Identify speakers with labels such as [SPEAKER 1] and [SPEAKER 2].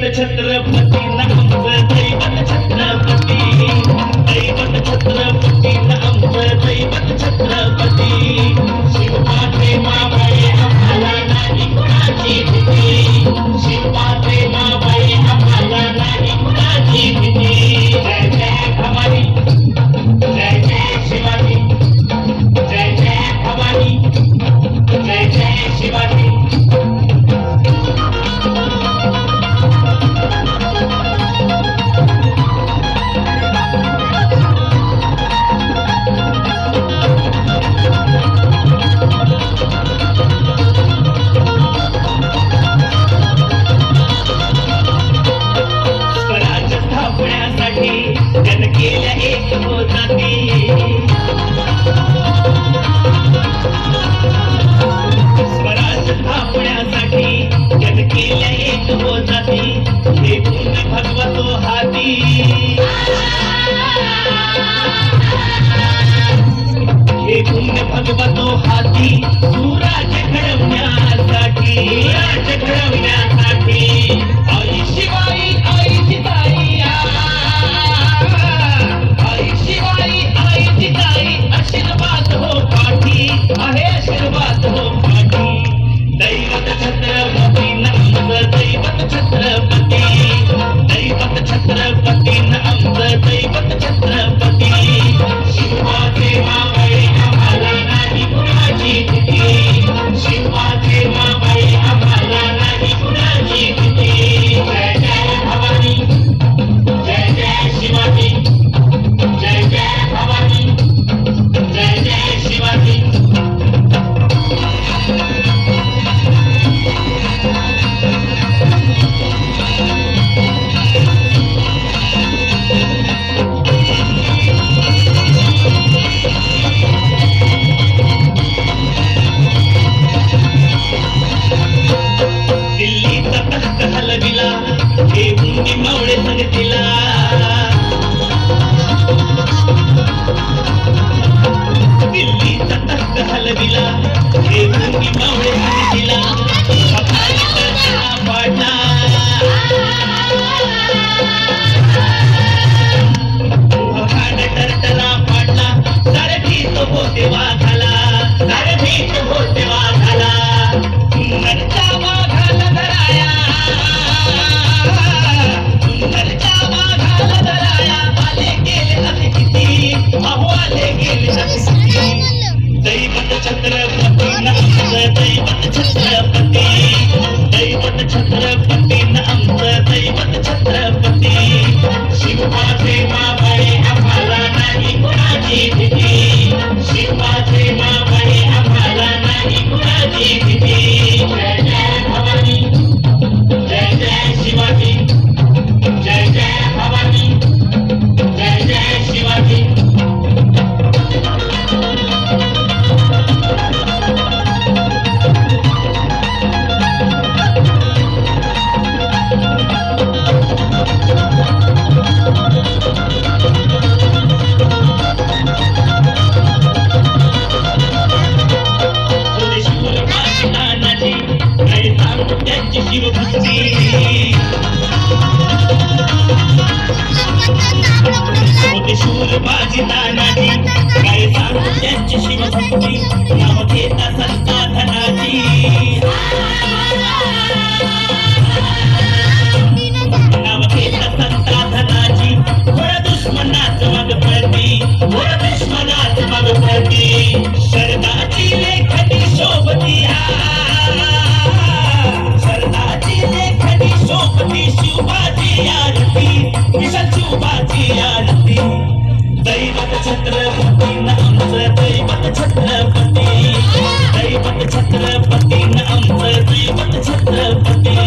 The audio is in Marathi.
[SPEAKER 1] the tip of the भगवतो हाथी सूरज खड़ा हे मुंगी मावळे सांगतीला हलविला हे मुंगी मावळे सांगतीला पाडला. पाडला सारथी तो देवा झाला सारथी तो बाजी तानाजी பட்டு சத்திர பட்டி கைப்பட்டு சத்திர பட்டி நம்ம கைப்பட்டு சத்திர பட்டி